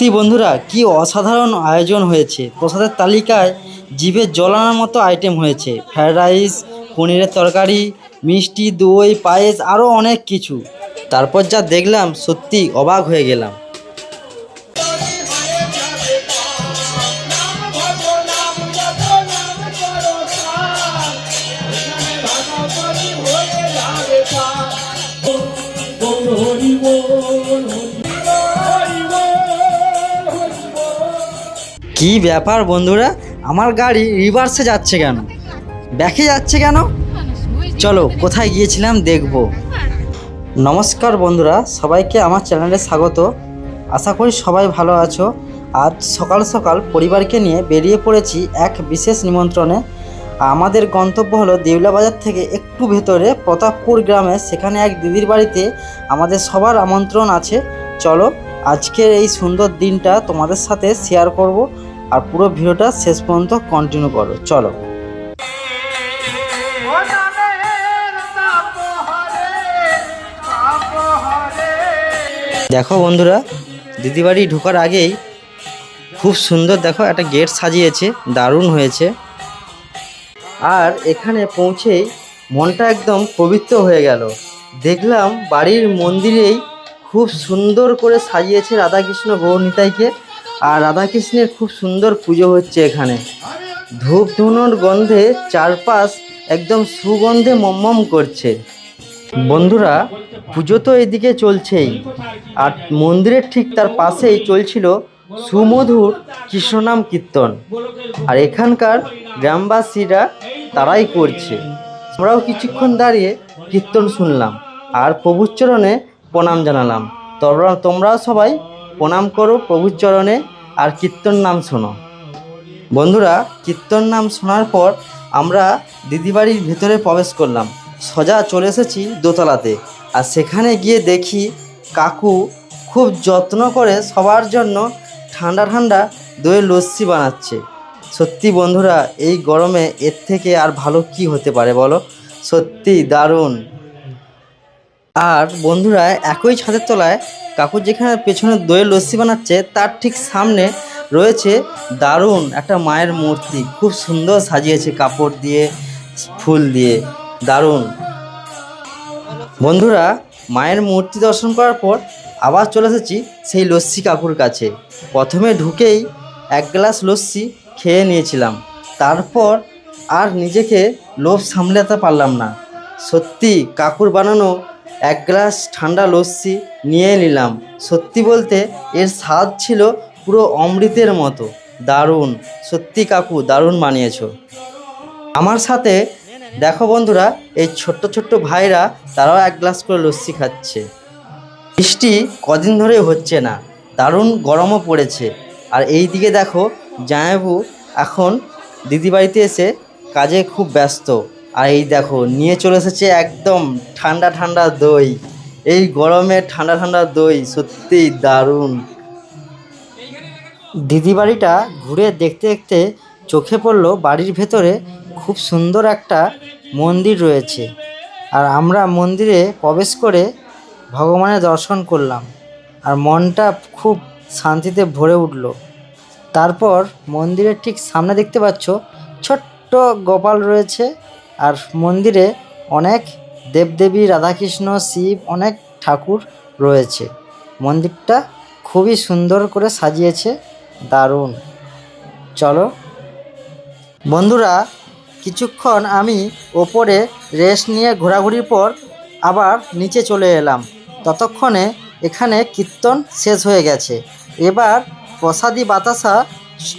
সত্যি বন্ধুরা, কি অসাধারণ আয়োজন হয়েছে। প্রসাদের তালিকায় জিভে জলানোর মতো আইটেম হয়েছে। ফ্রায়েড রাইস পনিরের তরকারি, মিষ্টি, দই, পায়েস আরও অনেক কিছু। তারপর যা দেখলাম, সত্যি অবাক হয়ে গেলাম। কি ব্যাপার বন্ধুরা? আমার গাড়ি রিভার্সে যাচ্ছে কেন? ব্যাকে যাচ্ছে কেন? চলো, কোথায় গিয়েছিলাম দেখব। নমস্কার বন্ধুরা, সবাইকে আমার চ্যানেলে স্বাগত। আশা করি সবাই ভালো আছো। আজ সকাল সকাল পরিবারকে নিয়ে বেরিয়ে পড়েছি এক বিশেষ নিমন্ত্রণে। আমাদের গন্তব্য হলো দেউলা বাজার থেকে একটু ভেতরে প্রতাপপুর গ্রামে। সেখানে এক দিদির বাড়িতে আমাদের সবার আমন্ত্রণ আছে। চলো, আজকের এই সুন্দর দিনটা তোমাদের সাথে শেয়ার করব। আর পুরো ভিডিওটা শেষ পর্যন্ত কন্টিনিউ করো। চলো। দেখো বন্ধুরা দিদি বাড়ি ঢোকার আগেই খুব সুন্দর দেখো একটা গেট সাজিয়েছে, দারুণ হয়েছে। আর এখানে পৌঁছেই মনটা একদম পবিত্র হয়ে গেল। দেখলাম বাড়ির মন্দিরেই খুব সুন্দর করে সাজিয়েছে রাধাকৃষ্ণ গৌরনিতাইকে আর রাধাকৃষ্ণের খুব সুন্দর পুজো হচ্ছে এখানে। ধূপ ধুনোর গন্ধে চারপাশ একদম সুগন্ধে মমম করছে। বন্ধুরা, পুজো তো এদিকে চলছেই। আর মন্দিরের ঠিক তার পাশেই চলছিল সুমধুর কৃষ্ণনাম কীর্তন। আর এখানকার গ্রামবাসীরা তারাই করছে। আমরাও কিছুক্ষণ দাঁড়িয়ে কীর্তন শুনলাম। আর প্রভুর চরণে প্রণাম জানালাম। তোমরা তোমরাও সবাই প্রণাম করো প্রভুর চরণে আর কীর্তন নাম শোনো। বন্ধুরা, কীর্তন নাম শোনার পর আমরা দিদিবাড়ির ভেতরে প্রবেশ করলাম। সোজা চলে এসেছি দোতলাতে আর সেখানে গিয়ে দেখি কাকু খুব যত্ন করে সবার জন্য ঠান্ডা ঠান্ডা দইয়ের লস্যি বানাচ্ছে। সত্যি বন্ধুরা, এই গরমে এর থেকে আর ভালো কি হতে পারে বলো? সত্যি দারুণ। আর বন্ধুরা, একই ছাদের তলায় কাকু যেখানে পেছনে দইয়ের লস্যি বানাচ্ছে, তার ঠিক সামনে রয়েছে দারুণ একটা মায়ের মূর্তি। খুব সুন্দর সাজিয়েছে কাপড় দিয়ে, ফুল দিয়ে, দারুণ। বন্ধুরা, মায়ের মূর্তি দর্শন করার পর আবার চলে এসেছি সেই লস্যি কাকুর কাছে। প্রথমে ঢুকেই এক গ্লাস লস্যি খেয়ে নিয়েছিলাম। তারপর আর নিজেকে লোভ সামলাতে পারলাম না। সত্যি, কাকুর বানানো এক গ্লাস ঠান্ডা লস্যি নিয়ে নিলাম। সত্যি বলতে এর স্বাদ ছিল পুরো অমৃতের মতো। দারুণ। সত্যি কাকু, দারুণ বানিয়েছো। আমার সাথে দেখো বন্ধুরা, এই ছোট্ট ছোট্ট ভাইরা তারাও এক গ্লাস করে লস্যি খাচ্ছে। বৃষ্টি কদিন ধরে হচ্ছে না। দারুণ গরমও পড়েছে। আর এই দিকে দেখো জামাইবু এখন দিদি বাড়িতে এসে কাজে খুব ব্যস্ত। আর এই দেখো, নিয়ে চলে এসেছে একদম ঠান্ডা ঠান্ডা দই। এই গরমে ঠান্ডা ঠান্ডা দই, সত্যিই দারুণ। দিদি বাড়িটা ঘুরে দেখতে দেখতে চোখে পড়ল বাড়ির ভেতরে খুব সুন্দর একটা মন্দির রয়েছে। আর আমরা মন্দিরে প্রবেশ করে ভগবানের দর্শন করলাম। আর মনটা খুব শান্তিতে ভরে উঠল। তারপর মন্দিরের ঠিক সামনে দেখতে পাচ্ছ, ছোট্ট গোপাল রয়েছে। আর মন্দিরে অনেক দেবদেবী রাধাকৃষ্ণ, শিব, অনেক ঠাকুর রয়েছে। মন্দিরটা খুবই সুন্দর করে সাজিয়েছে, দারুণ। চলো। বন্ধুরা, কিছুক্ষণ আমি ওপরে রেস্ট নিয়ে ঘোরাঘুরির পর আবার নিচে চলে এলাম। ততক্ষণে এখানে কীর্তন শেষ হয়ে গেছে। এবার প্রসাদি বাতাসা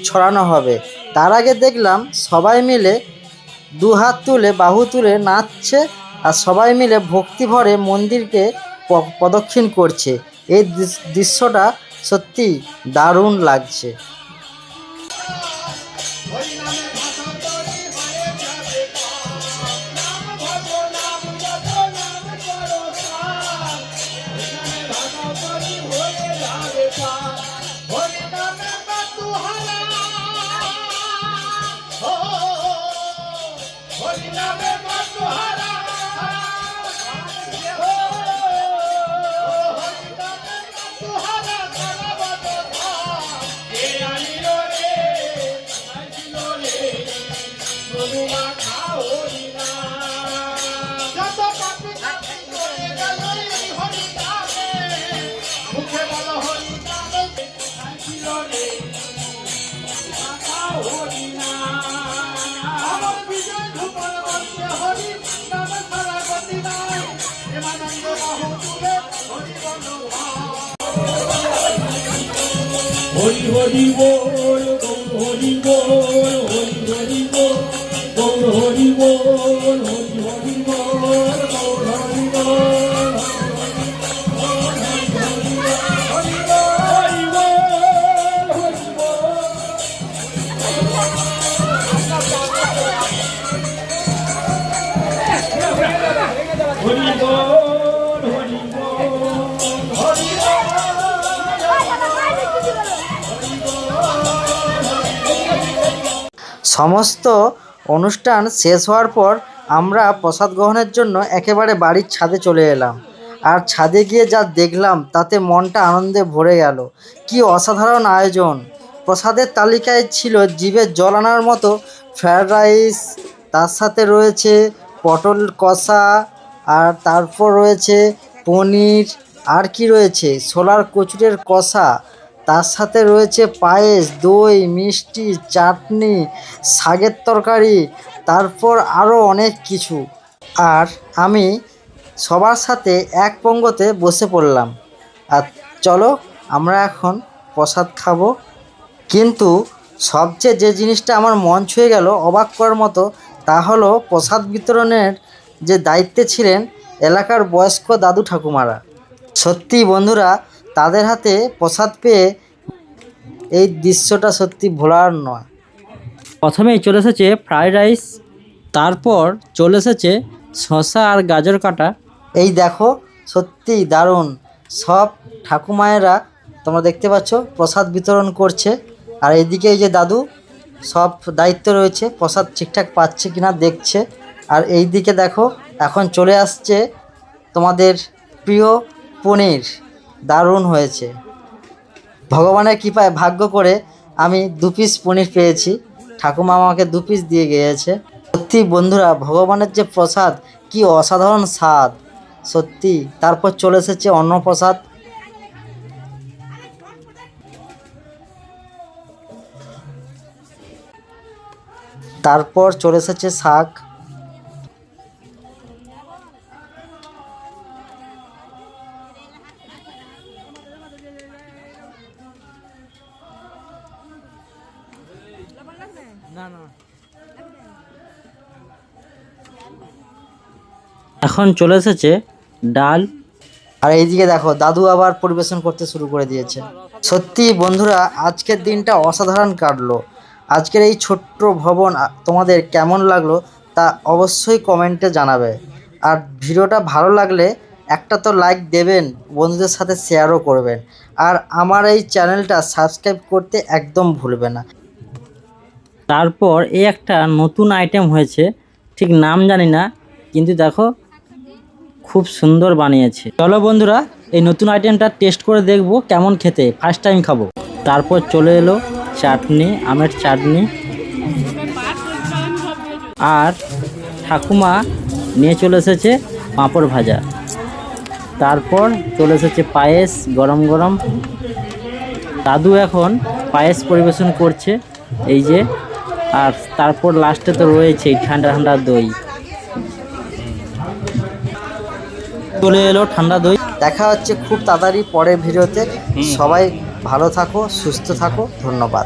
ছড়ানো হবে। তার আগে দেখলাম সবাই মিলে দু হাত তুলে, বাহু তুলে নাচছে আর সবাই মিলে ভক্তি ভরে মন্দিরকে প্রদক্ষিণ করছে। এই দৃশ- দৃশ্যটা সত্যি দারুণ লাগছে। হরি হরি বল, গৌর হরি বল, হরি হরি বল, গৌর হরি বল, হরি হরি বল, গৌর হরি বল। সমস্ত অনুষ্ঠান শেষ হওয়ার পর আমরা প্রসাদ গ্রহণের জন্য একেবারে বাড়ির ছাদে চলে এলাম। আর ছাদে গিয়ে যা দেখলাম, তাতে মনটা আনন্দে ভরে গেল। কি অসাধারণ আয়োজন! প্রসাদের তালিকায় ছিল জিভে জল আনার মতো ফ্রায়েড রাইস, তার সাথে রয়েছে পটল কষা, আর তারপর রয়েছে পনির, আর কি রয়েছে? ছোলার কচুরের কষা তার সাথে রয়েছে পায়েস, দই, মিষ্টি, চাটনি, শাকের তরকারি, তারপর আরও অনেক কিছু। আর আমি সবার সাথে এক পঙ্গতে বসে পড়লাম। আর চলো আমরা এখন প্রসাদ খাব। কিন্তু সবচেয়ে যে জিনিসটা আমার মন ছুঁয়ে গেল অবাক করার মতো, তা হলো প্রসাদ বিতরণের যে দায়িত্বে ছিলেন এলাকার বয়স্ক দাদু ঠাকুমারা। সত্যি বন্ধুরা তাদের হাতে প্রসাদ পেয়ে এই দৃশ্যটা সত্যি ভোলার নয়। প্রথমেই চলে এসেছে ফ্রাইড রাইস তারপর চলে এসেছে শসা আর গাজর কাটা। এই দেখো সত্যি দারুণ। সব ঠাকুমায়েরা তোমরা দেখতে পাচ্ছ প্রসাদ বিতরণ করছে। আর এইদিকে এই যে দাদু সব দায়িত্ব রয়েছে প্রসাদ ঠিকঠাক পাচ্ছে কিনা দেখছে। আর এই দিকে দেখো এখন চলে আসছে তোমাদের প্রিয় পনির। দারুণ হয়েছে। ভগবানের কৃপায় ভাগ্য করে আমি দু পিস পনির পেয়েছি। ঠাকুমা আমাকে দু পিস দিয়ে গিয়েছে। সত্যি বন্ধুরা, ভগবানের যে প্রসাদ, কি অসাধারণ স্বাদ। সত্যি, তারপর চলে এসেছে অন্নপ্রসাদ তারপর চলে এসেছে শাক। এখন চলে এসেছে ডাল। আর এইদিকে দেখো দাদু আবার পরিবেশন করতে শুরু করে দিয়েছে। সত্যি বন্ধুরা আজকের দিনটা অসাধারণ কাটলো। আজকের এই ছোট্ট ভবন তোমাদের কেমন লাগল তা অবশ্যই কমেন্টে জানাবে। আর ভিডিওটা ভালো লাগলে একটা তো লাইক দেবেন বন্ধুদের সাথে শেয়ারও করবেন। আর আমার এই চ্যানেলটা সাবস্ক্রাইব করতে একদম ভুলবে না। তারপর এই একটা নতুন আইটেম হয়েছে ঠিক নাম জানি না কিন্তু দেখো খুব সুন্দর বানিয়েছে। চলো বন্ধুরা, এই নতুন আইটেমটা টেস্ট করে দেখব কেমন খেতে। ফার্স্ট টাইম খাব। তারপর চলে এলো চাটনি, আমের চাটনি। আর ঠাকুমা নিয়ে চলে এসেছে পাঁপড় ভাজা। তারপর চলে এসেছে পায়েস, গরম গরম। দাদু এখন পায়েস পরিবেশন করছে, এই যে। আর তারপর লাস্টে তো রয়েছে ঠান্ডা ঠান্ডা দই। চলে এলো ঠান্ডা দই। দেখা হচ্ছে খুব তাড়াতাড়ি পরের ভিডিওতে। সবাই ভালো থাকো সুস্থ থাকো ধন্যবাদ।